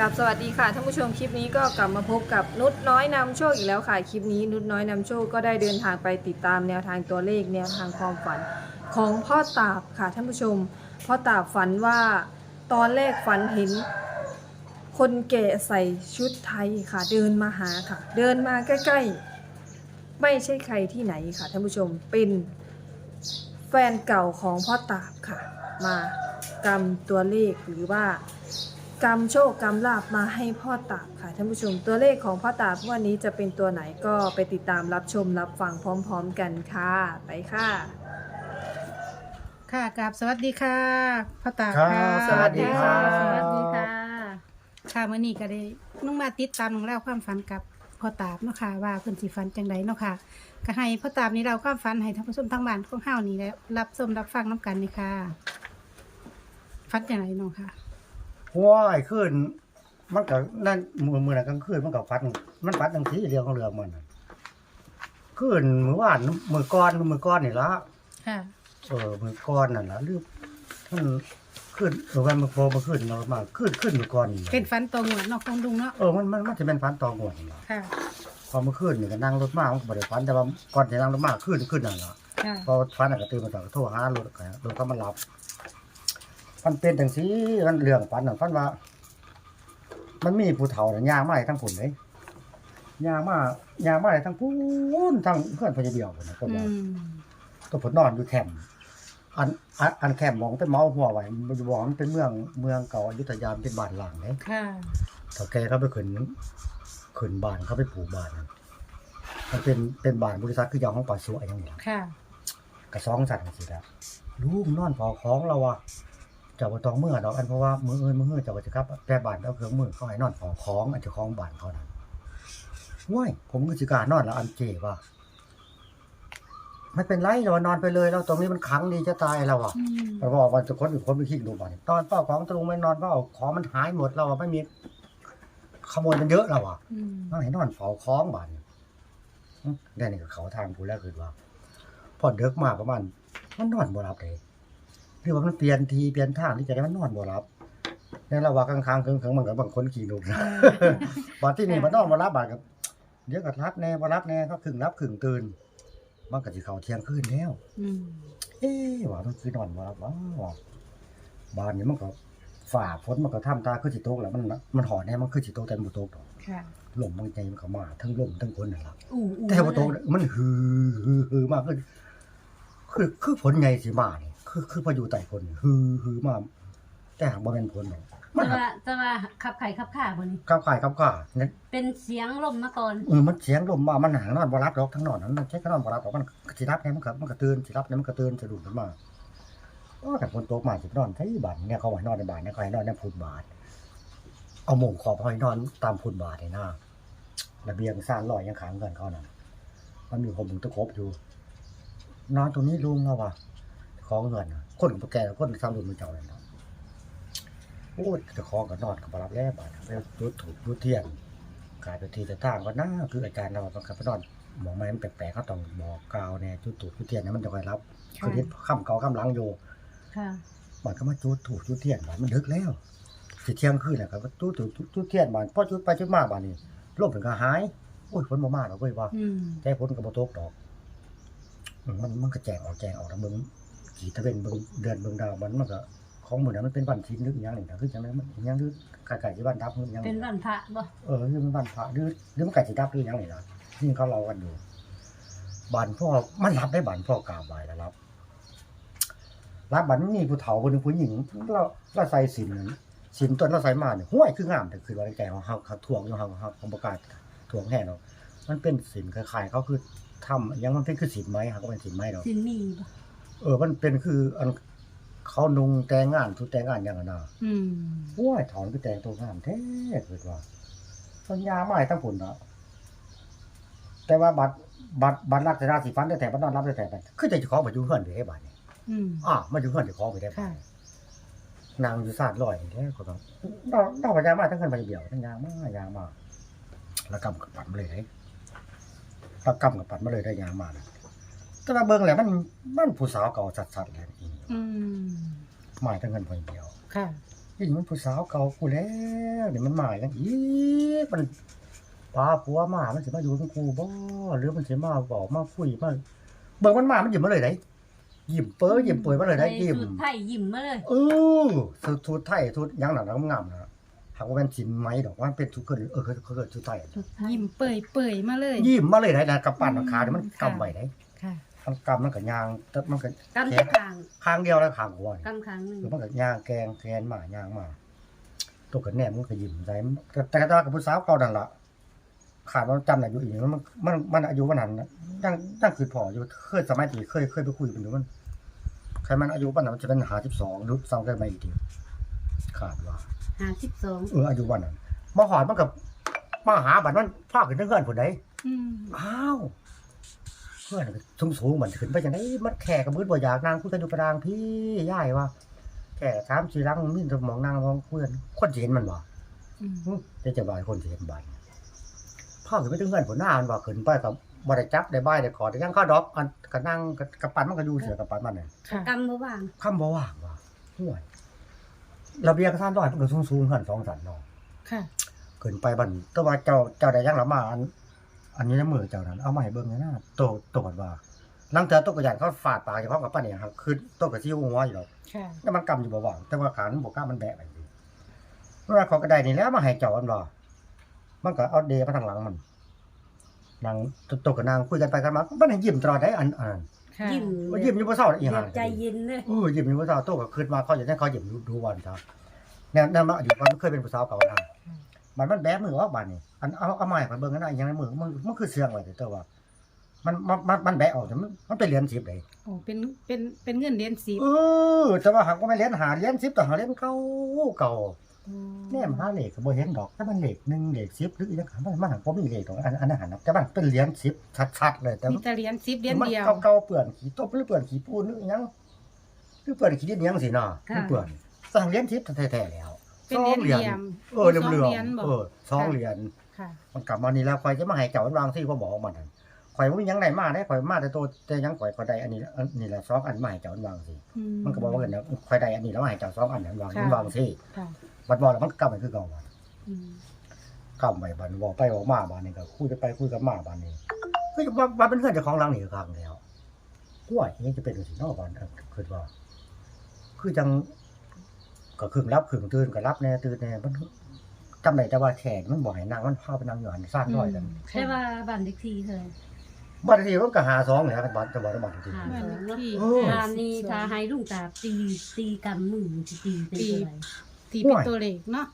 กับสวัสดีค่ะท่านผู้ชมคลิปนี้ก็กลับมาพบกับนุชน้อยนำโชคอีกแล้วค่ะคลิปนี้นุชน้อยนำโชคก็ได้เดินทางไปติดตามแนวทางตัวเลขแนวทางความฝันของพ่อตาบค่ะท่านผู้ชมพ่อตาบฝันว่าตอนแรกฝันเห็น คนแก่ใส่ชุดไทยค่ะ เดินมาหาค่ะ เดินมาใกล้ๆ ไม่ใช่ใครที่ไหนค่ะท่านผู้ชมเป็นแฟนเก่าของพ่อตาบค่ะ มากำตัวเลขหรือว่า กำโชคกำลาบมาให้พ่อตาบค่ะท่านผู้ชมตัวเลขของพ่อตาบวันนี้จะเป็นตัวไหนก็ไปติดตามรับชมรับฟังพร้อม ๆ กันค่ะไปค่ะ ค่ะกับสวัสดีค่ะพ่อตาครับค่ะสวัสดีครับ สวัสดีค่ะ ค่ะมื่อนี้ก็ได้นุ่งมาติดตามน้องเล่าความฝันกับพ่อตาบเนาะค่ะว่าเพิ่นสิฝันจังไดเนาะค่ะก็ให้พ่อตาบนี่เราความฝันให้ท่านผู้ชมทั้งบ้านของเฮานี่แหล้วรับชมรับฟังน้กันนี่ค่ะฝันจังไดเนาะค่ะ ว้ายขึ้น มันก็นั่นมือมือนั่นกลางคืนมันก็ฟัดมันฟัดจังสีเรียงของเรือมันน่ะขึ้นมือว่านมือก้อนมือก้อนนี่ละค่ะ เออมือก้อนนั่นละหรือมันขึ้นเออวันมือพอมาขึ้นเนาะมาขึ้นขึ้นมือก้อนนี่เป็นฝันตรงหวดเนาะคงดุงเนาะเออมันมันมันจะเป็นฟันตองหมดนี่ล่ะค่ะ พอมาขึ้นนี่ก็นั่งรถมามันก็บ่ได้ฟันแต่ว่าก่อนจะนั่งรถมาขึ้นขึ้นนั่นล่ะค่ะพอฟันน่ะก็ตื่นมาต่อก็โทรหารถก็รถก็มารับ มันเป็นจังสีมันเรื่องฟันน่ะฟันว่า มันมีผู้เฒ่าน่ะย่างมาให้ทั้งผุนเลยย่างมาย่างมาให้ทั้งพูนทั้งเพื่อนพญาเดียวพุ่นน่ะก็อืว่ามตัวผลนอนอยู่แคมป์อันอันอันแคมป์มองไปเมาหัวไว้มันจะบอกมันเป็นเมืองเมืองเก่าอยุธยามันเป็นบ้านหลังเลยค่ะ เถ้าแกเขาไปขึ้นขึ้นบ้านเขาไปปลูกบ้านนั่นมันเป็นเป็นบ้านบริษัทคือยางของป่าสวยอย่างเงี้ยค่ะ กระซองสัตว์สิครับลูกนอนพอของเราอะ เจ้าบ่ต้องเมื่อดอกอันเพราะว่ามือเอินมือเฮือเจ้าก็จะครับแต่บ้านเอาเครื่องมือเขาให้นอนพอของอันเจ้าของบ้านเขานั่นว้ายผมก็สิกล้านอนแล้วอันเจว่าไม่เป็นไรเรานอนไปเลยแล้วตรงนี้มันขังดีจะตายเราอะอืมเราบอกว่าจะคนอยู่คนไปขี้ดูบ้านตอนเป้าของตรงไม่นอนเป้าของมันหายหมดเราอะไม่มีขโมยมันเยอะเราอะอืมต้องให้นอนเฝ้าคล้องบ้านอื้อได้นี่ก็เขาทางกูแล้วคือว่า พอเด็กมาประมาณมันนอนบ่หลับเลย หรือว่ามันเปลี่ยนทีเปลี่ยนทางที่จะได้มันนอนบ่หลับในระหว่างกลางๆเคิงๆมันก็บางคนขี่นกนะบาดที่นี่มันนอนบ่หลับบาดกับเดี๋ยวก็รับแน่บ่รับแน่ก็ครึ่งรับครึ่งตื่นมันก็สิเข้าเที่ยงคืนแล้วอืมเอ๊ะว่ามันคือนอนบ่หลับว้าวบ้านนี้มันก็ฝ่าฝนมันก็ทำตาคือสิตกแล้วมันมันหอดแน่มันคือสิตกแต่บ่ตกดอกค่ะลมมันใจมันเข้ามาทั้งลมทั้งฝนนั่นล่ะ อู้อู้แต่ว่าโตเนี่ยมันฮือฮือฮือมากคือคือคือผลไงสิมานี่ คือคือพายุไต้ฝนฮือฮือมาแต่หากบ่แม่นผลนี่มันจะว่าจะว่าขับไข่ขับข่าบนนี้ขับข่ายขับข่าเนี่ยเป็นเสียงลมมาก่อนเออมันเสียงลมมามันหางนอนบ่รับดอกทั้งนอนนั้นมันใช้ก็นอนบ่รับดอกมันสิรับเนี่ยมันก็มันก็ตื่นสิรับเนี่ยมันก็ตื่นสะดุ้งขึ้นมาโอ้แต่ฝนตกมาสินอนไทบ้านเนี่ยเขาให้นอนในบ้านเนี่ยเขาให้นอนในฟุตบาท เอาหมงขอบเขาให้นอนตามฟุตบาทนี่นะระเบียงสร้างลอยยังขังกันเขานั่นมันมีผมมุงตะครบอยู่ นอนตรงนี้ลุงเอาว่ะ ของเงินน่ะคนกับแก่คนซ้ำลุงมือเจ้าเลยนะโอ้ยเจะคองกับนอนกับบรับแล้วบาดไปจุดถูกจุดเทียนกลายเป็นทีแต่ต่างก็น่าคืออาจารย์เราบังคับไปนอนหมองไม้มันแปลกๆเขาต้องบอกกล่าวเนี่ยจุดถูกจุดเทียนเนี่ยมันจะคอยรับคือที่ข้ามเก่าข้ามหลังอยู่ค่ะบาดก็มาจุดถูกจุดเทียนบาดมันดึกแล้วสิเที่ยงคืนแหละครับจุดถูกจุดเทียนบาดพอจุดไปจุดมาบาดนี่ลมถึงก็หายโอ้ยฝนบ่มาหรอกเว้ยว่าอืมแต่ฝนก็บ่ตกดอกอืมมันมันก็แจงออกแจงออกแล้วเบิ่ง กี่ตะเวนเบิ่งเดือนเบิ่งดาวมันมันก็ของหมื้อนั้นมันเป็นวันชิ้นนึกอหยังนี่นะคือจังได๋มันอหยังนึกไก่ๆสิบ้านดับนึกอหยังเป็นนี่วันพระบ่เออคือมันบ้านพระหรือหรือมันไก่สิดับหรืออหยังนี่ล่ะนี่เขาเล่ากันอยู่บ้านพ่อมันรับได้บ้านพ่อกราบไหว้แล้วรับรับบ้านมีผู้เฒ่าคนหนึงผู้หญิงเราเราใส่สินสินต้นเราใส่มาเนี่ยห้วยคืองามแต่คือว่าแก่เฮาเฮาเฮาทวงอยู่เฮาเฮาเฮาบ่กล้าทวงแท้เนาะมันเป็นสินคล้ายๆเขาคือทำยังมันเป็นคือสินไม้ครับก็เป็นสินไม้เนาะ สินมีบ่ เออมันเป็นคืออันเขานุงแต่งงานทุกแต่งงานอย่างนั้นนะอืมโอ้ยถอนไปแต่งตัวงามแท้เกิดว่าสัญญาไม่ทั้งผลเนาะแต่ว่าบัตรบัตรบัตรรักษาสีฟันได้แต่บัตรนอนรับได้แต่บัตรคือจะของไปอยู่เพื่อนไปให้บัตรนี่อืมอ่ามาอยู่เพื่อนจะของไปได้บัตค่ะรนางอยู่ศาสตร์ลอยแท้คนเราเราเราพยายามมาทั้งคนไปเดียวทั้งยางมายางมาแล้วกำกับปัดมาเลยแล้วกำกับปัดมาเลยได้ยางมานะ แต่ว่าเบิ่งแล้วมันมันผู้สาวเก่าสัดๆเลยอีอืมหมายถึงเงินเพียงเดียวค่ะนี่มันผู้สาวเก่ากูแล้วนี่มันมาอย่างอีกมันพาผัวมามันสิมาอยู่กับกูบ่หรือมันสิมาบอกมาคุยมาเบิ่งมันมามันยิ้มมาเลยได้ยิ้มเป้อยิ้มเปื่อยมาเลยได้ยิ้มสุดไผ่ยิ้มมาเลย เออสุดทุดไทยทุดหยังหนังงามๆนะหากว่าเป็นสินไหมดอกว่ามันเป็นทุกเกิดเออคือคือทุดไทยสุดไผ่ยิ้มเปื่อยเปื่อยมาเลย ยิ้มมาเลยได้นะกับปั้นขาเนี่ยมันค่ะกำไว้ได้ค่ะ มันกำมันก็ยางแต่มันก็กำจะคางข้างเดียวแล้วข้างหัวนี่กำคางหนึ่งคือมันก็ย่างแกงแกนมาย่างมาตัวกับแหนมมันก็ยิ้มใจมันแต่แต่ว่ากับผู้สาวเก่านั่นล่ะขาดมันจำอายุอีกมันมันมันอายุวันนั้นน่ะยังยังคือพออยู่เคยสมัยที่เคยเคยไปคุยกันอยู่มันใครมันอายุวันนั้นมันจะเป็นหาสิบสองหรือสองกันมาอีกทีขาดว่าห้าสิบสองเอออายุวันนั้นมาหอดมันกับมาหาบัตรมันพาขึ้นเงื่อนผลใดอืมอ้าว เพื่อนสูงสูงๆมันขึ้นไปจังไดมันแข่กับมืดบ่อยากนางคุยกันอยู่กระดางพี่ย่ายว่าแข่สามสี่รังมีสมองนางมองคุยกันคนสิเห็นมันบ่อืมหึจะจะบายคนสิเห็นบานพ่อขึ้นไปถึงเงื่อนผลหน้ามันบ่ขึ้นไปกับบ่ได้จับได้บายได้ขอได้ยังข้าดอกอันก็นั่งกระปันมันก็อยู่เสือกับปันมันน่ะค่ะกำบ่ว่างคำบ่ว่างว่าห่วยระเบียงท่านร้อยมันก็สูงๆเฮือนสองสันเนาะค่ะขึ้นไปบันแต่ว่าเจ้าเจ้าได้ยังละมาอัน อันนี้ในมือเจ้านั้นเอามาให้เบิ่งหนะโตโตก่อนว่าหลังจากโตกระยานเขาฟาดปากเฉพาะกับป้าเนี่ยครับคือโตกระซิ่วหัวอยู่หรอกค่ะแต่มันกำอยู่บ่ว่างแต่ว่าขามันบ่กล้ามันแบะไปสิเวลาเขากระไดนี่แล้วมาให้เจ้าอันบ่มันก็เอาเดมาทางหลังมันนางโตกับนางคุยกันไปกันมามันให้ยิ้มตลอดได้อันอันค่ะ ยิ้มว่ายิ้มอยู่บ่เศร้าอีห่าใจเย็นเลยเออยิ้มอยู่บ่เศร้าโตก็คิดมาเขาอยากให้เขายิ้มดูดูวันจ้าแน่นั่นมาอยู่ก่อนเคยเป็นผู้สาวเก่านะ มันมันแบะมือออกบานนี่อันเอาเอาไม้ไปเบิ่งกันได้ยังในมือมันมันคือเสื่องไว้แต่ว่ามันมันมันมันแบะออกแต่มันมันเป็นเหรียญสิบเลยโอ้เป็นเป็นเป็นเงินเหรียญสิบเออแต่ว่าหากว่าไม่เหรียญหาเหรียญสิบแต่หาเหรียญเก่าเก่าแน่มหาเหล็กก็บ่เห็นดอกแต่มันเหล็กหนึ่งเหล็กสิบหรืออีกอย่างมันมันหากว่ามีเหล็กดอกอันอันนั้นหันนะแต่มันเป็นเหรียญสิบชัดๆเลยแต่มีแต่เหรียญสิบเหรียญมันเดียวเก่าๆเปื่อนขี้ตบหรือเปื่อนขี้ปูนหรืออีหยังหรือเปื่อนขี้ดินอิหยังสิเนาะมันเปื่อนสั่งเหรียญสิบแท้ๆแล้ว เป็นเหรียญเหลี่ยมเออเหลืองสเหลืองรียญบ่เออสองเหรียญค่ะมันกลับมานี่แล้วข่อยจะมาให้เจ้ามันวางที่พ่อบอกมันนั่นข่อยว่ามีหยังได้มาได้ข่อยมาแต่โตแต่ยังข่อยก็ได้อันนี้อันนี้แหละสองอันมาให้เจ้ามันวางสิอืมันก็บอกว่าเงินแล้วข่อยได้อันนี้แล้วมาให้เจ้าสองอันนั้นวางค่ะมันวางสิค่ะบัดบอกแล้วมันกลับไปคือเก่าบัดอืมกลับไปบัดบอกไปบอกมาบัดนี้ก็คุยกันไปคุยกันมาบัดนี้เฮ้ยว่าว่าเป็นเพื่อนเจ้าของหลังนี่ก็ครั้งแล้วกล้วยนี่จะเป็นจังซี่เนาะบัดเออคิดว่า คือจัง ก็ครึ่งรับครึ่งตื่นก็รับแน่ตื่นแน่มันจำได้แต่ว่าแขนมันบ่ให้นั่งมันพาไปนั่งอยู่หันสร้างน้อยกันแต่ว่าบ้านเด็กทีเธอบัดทีมันก็หาสองเลยครับบัดจะบอกได้บัดทีหาบ้านสเลองขเนาะที่เออตามนี้ถ้าให้ลุงตาตีตีกำมือสิตีเป็นตัวไหนตีเป็นตัวเลขเนาะ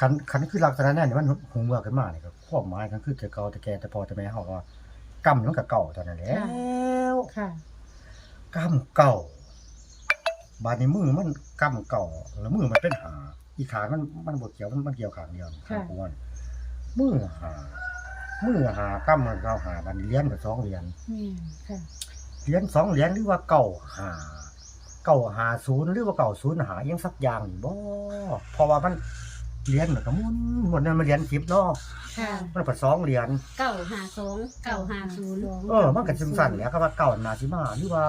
คันคันคือลักษณะนั้นนี่มันหงเมือขึ้นมานี่ก็ความหมายกันคือแต่เก่าแต่แก่แต่พอแต่แม่เฮาก็กรรมมันก็เก่าเท่านั้นแหล้วค่ะกรรมเก่า บาดนี้มือมันกรรมเก่าแล้วมือมันเป็นหา อีขา มันมันบ่เกี่ยวมันมันเกี่ยวขางเดียวค่ะ ขางวนมือหา มือหากรรมมันเก่าหาบัดนี้เรียนก็สองเหรียญนี่ค่ะเหรียญสองเหรียญหรือว่าเก่าหา เก่าหาศูนย์หรือว่าเก่าศูนย์หาอิหยังสักอย่างนี่บ่เพราะว่ามันเหรียญมันก็หมุนหมดนั่นมันเหรียญ10เนาะค่ะมันเปิดสองเหรียญ เก้าหาสองเก้าหาศูนย์เออมันก็จึงสั่นแหล้วครับว่าเก่านาสิมาหรือว่า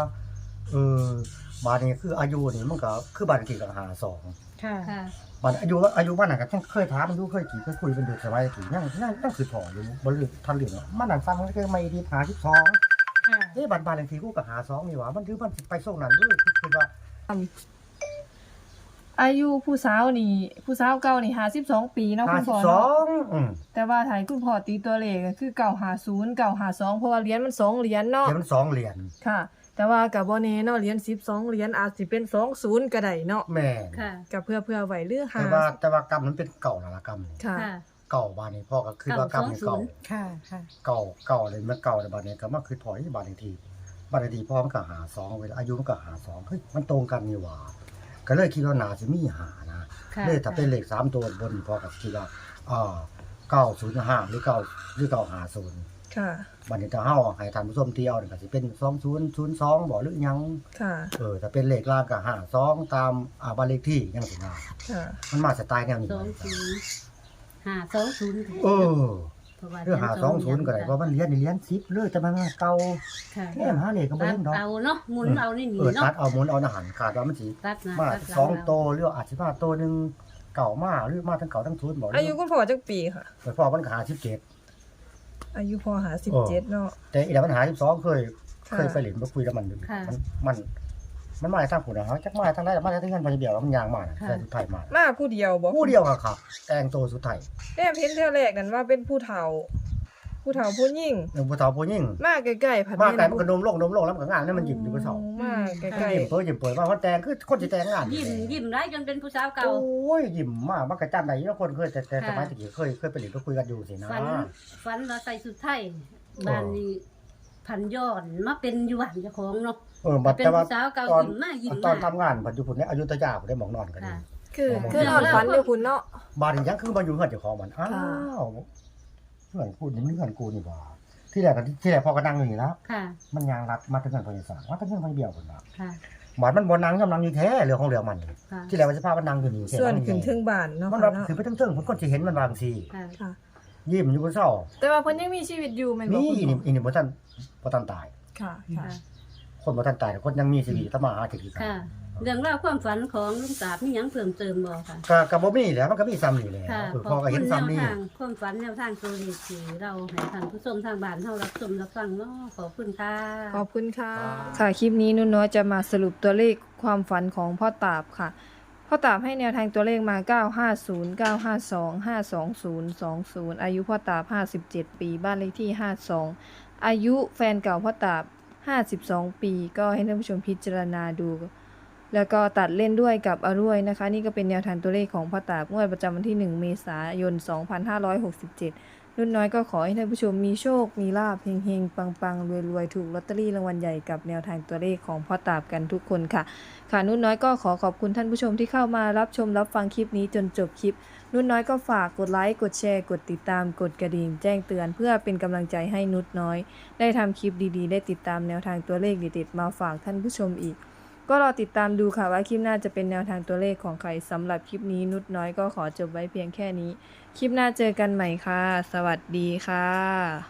เออ บาดนี้คืออายุนี่มันก็คือบาดกี่กับหาสองค่ะ ค่ะบาดอายุอายุมันน่ะก็ต้องเคยถามมันดูเคยกี่เคยคุยเป็นเด็กสมัยกี่ยังยังยังคือพออยู่บ่ลืมทันเรื่องหรอกมันนั่นฟังมันก็ไม่ดีหา12ค่ะเอ้บาดบาดเลขที่กูก็หาสองนี่หว่ามันคือมันสิไปส่งนั้นด้วยคือว่าอายุผู้สาวนี่ ผู้สาวเก่านี่หาสิบสองปีเนาะคุณพ่อเนาะ52อืมแต่ว่าถ่ายคุณพ่อตีตัวเลขก็คือเก่าหาศูนย์เก่าหาสองเพราะว่าเหรียญมันสองเหรียญเนาะเดี๋ยวมันสองเหรียญค่ะ แต่ว่ากับโบเน่เนาะเหรียญสิบสองเหรียญอาจสิเป็นสองศูนย์ก็ได้เนาะแม่นค่ะ กับเพื่อเพื่อไหวเรือหาแต่ว่าแต่ว่ากรรมมันเป็นเก่าแล้วละกรรมนี่ค่ะ ค่ะ เก่าบาดนี้พ่อก็คือว่ากรรมนี่เก่า920ค่ะค่ะ เก่าเก่าเลยมันเก่าแต่บัดนี้ก็มาคือถอยบัดทีบัดทีพ่อมันก็หาสองเวลาอายุมันก็หาสองเฮ้ยมันตรงกันนี่หว่าก็เลยคิดว่านาจะมีหานะค่ะ เลยถ้าเป็นเลขสามตัวบนพ่อกับคิดว่าอ่าเก้าศูนย์ห้าหรือเก้าหรือเก้าหาศูนย์ ค่ะ บัดนี้ถ้าเฮาให้ท่านผู้ชมเที่ยวนี่ก็สิเป็นสองศูนย์ศูนย์สองบ่หรือหยังค่ะ เออถ้าเป็นเลขล่างก็ห้าสองตามอ่าบ้านเลขที่ยังสินะค่ะ มันมาสไตล์แนวนี้สองศูนย์หาสองศูนย์เออเพราะว่าเรื่องหาสองศูนย์ก็ได้เพราะมันเหรียญนี่เหรียญสิบเลยแต่มันเก่าค่ะแค่หาเลขก็บ่ตัเล่ดนดอก เอาเนาะหมุนเอานี่หนีเออเนาะตัดเอาหมุนเอาอาหารขาดว่ามันสิตัดนะมาตัดหลัสองโตหรืออาจสิมาโตหนึงเก่ามาหรือมาทั้งเก่าทั้งศูนย์บ่อายุคุณพ่อจักปีค่ะ แต่พ่อมันก็หา17 อายุพ่อหาสิบเจ็ดเนาะแต่อีแล้วมันหา12เคยค่ะเคยไปเล่นบ่คุยกับมันอยู่ค่ะ มันมันมันมาทางผู้นะฮะจักมาทางใดมาทางเงินบ่เดียวมันยางมาน่ะค่ะ แต่สุดท้ายมามาผู้เดียวบอกผู้เดียวอะครับแต่งตัวสุดท้ายแม่เพ้นเท่าแรกนั่นว่าเป็นผู้เฒ่า ผู้เฒ่าผู้ยิ่งหนึ่งผู้เฒ่าผู้หญิงมาใกล้ๆผัดมาไกลเห็มันก็นมลงนมลงแล้วมันก็งานนั่นมันหยิบอยู่ผู้เฒ่ามาใกล้ยิ้มเพิ่นยิ้มเปิดว่าเขาแต่งคือคนสิแต่งงานยิ้มยิ้มได้จนเป็นผู้สาวเก่าโอ้ยยิ้มมากมันก็จำได้อยู่แล้วคนเคยแต่แต่ค่ะสมัยตะกี้เคยเคยไปเล่นก็คุยกันอยู่สินะฝันฝันว่าใส่สุดไทยบ้านนี้พันย้อนมาเป็นอยู่บ้านเจ้าของเนาะเออบัดเป็นแต่ว่าผู้สาวเก่าตอนยิ้มมายิ้มตอนมาทำงานปัจจุบันเนี่ยอยุธยาผมได้หมองนอนกันอยู่ค่ะๆคือคือนอนฝันเดียวคุณเนาะบาดนี้ยังคือมาอยู่เฮือนเจ้าของมันอ้าค่ะว เพื่อนพูดนี่มันเฮือนกูนี่ว่าที่แรกก็ที่แรกพอก็นั่งอยู่นี่แล้วค่ะ มันยางรัดมาถึงเงินพยาศาสตร์ว่าถึงเงินพยาเบี้ยวคนละค่ะบาดมันบ่นั่งกำลังอยู่แท้เรื่องของเรื่องมันนี่ค่ะ ที่แรกว่าจะพามันนั่งอยู่นี่แท้ส่วนมัขึ้นถึงบ้านเนาะมันค่ะว่าเนาะคือไปถึงๆผมคนสิเห็นมันบางทีค่ะ ค่ะ ยิ้มอยู่บนเสาแต่ว่าเพิ่นยังมีชีวิตอยู่แม่นบ่นี่คุณอีนี่พ่ออีนี่บ่ทันบ่ทันตาย ค่ะค่ะ ค่ะ คนบ่ทันตายแต่คนยังมีชีวิตทำมาหากินกันค่ะ เรื่องราวความฝันของลุงตาบมีหยังเพิ่มเติมบ่ค่ะก็ก็บ่มีแหล้วมันก็มีซ้ำนี่แหละค่ะเออขพออบก็คุเห็นณแนซ้ำวนี่ทางความฝันแนวทางตัวเลขที่เราให้ท่านผู้ชมทางบ้านเฮารับชมรับฟังเนาะขอบคุณค่ะ ขอบคุณค่ะค่ะ คลิปนี้นุ่นน้อยจะมาสรุปตัวเลขความฝันของพ่อตาบค่ะ พ่อตาบให้แนวทางตัวเลขมา 950 952 520 20 อายุพ่อตาบ57 ปี บ้านเลขที่ 52 อายุแฟนเก่าพ่อตาบ52 ปี ก็ให้ท่านผู้ชมพิจารณาดู แล้วก็ตัดเล่นด้วยกับอรุ่ยนะคะ นี่ก็เป็นแนวทางตัวเลขของพ่อตาบงวดประจำวันที่ 1 เมษายน 2567นุ่นน้อยก็ขอให้ท่านผู้ชมมีโชค มีลาภเฮงๆ ปังๆ รวยๆ ถูกลอตเตอรี่รางวัลใหญ่กับแนวทางตัวเลขของพ่อตาบกันทุกคนค่ะ ค่ะนุ่นน้อยก็ขอขอบคุณท่านผู้ชมที่เข้ามารับชมรับฟังคลิปนี้จนจบคลิป นุ่นน้อยก็ฝากกดไลค์กดแชร์กดติดตามกดกระดิ่งแจ้งเตือนเพื่อเป็นกำลังใจให้นุชน้อย ได้ทำคลิปดีๆ ได้ติดตามแนวทางตัวเลขเด็ดๆมาฝากท่านผู้ชมอีก ก็รอติดตามดูค่ะว่าคลิปหน้าจะเป็นแนวทางตัวเลขของใครสำหรับคลิปนี้นุดน้อยก็ขอจบไว้เพียงแค่นี้ คลิปหน้าเจอกันใหม่ค่ะ สวัสดีค่ะ